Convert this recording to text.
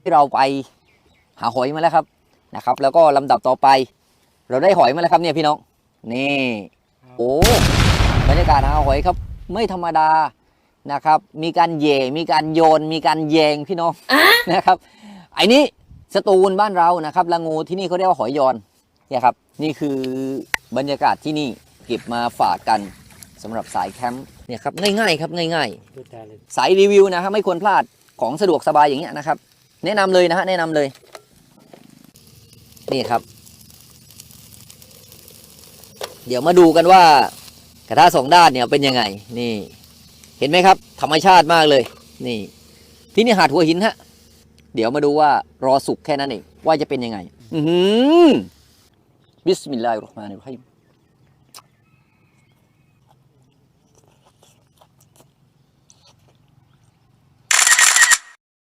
ที่เราไปหาหอยมาแล้วครับนะครับ แล้วก็ลำดับต่อไป เราได้หอยมาแล้วครับเนี่ยพี่น้องนี่โอ้บรรยากาศหาหอยครับ ไม่ธรรมดานะครับ มีการเหย่มีการโยน มีการแยงพี่น้องนะครับไอ้นี้สตูลบ้านเรานะครับละงูที่นี่เขาเรียกว่าหอยยอนเนี่ยครับนี่คือบรรยากาศที่นี่เก็บมาฝากกันสำหรับสายแคมป์เนี่ยครับง่ายๆครับง่ายๆดูตาเลยสายรีวิวนะครับไม่ควรพลาดของสะดวกสบายอย่างเงี้ยนะครับ แนะนำเลยนะฮะแนะนำเลย นี่ครับ เดี๋ยวมาดูกันว่ากระทะสองด้านเนี่ยเป็นยังไง นี่ เห็นไหมครับ ธรรมชาติมากเลย นี่ ที่นี่หาดหัวหินฮะ เดี๋ยวมาดูว่ารอสุกแค่นั้นเองว่าจะเป็นยังไง อือหือบิสมิลลาฮิรราะห์มานิรเราะฮีม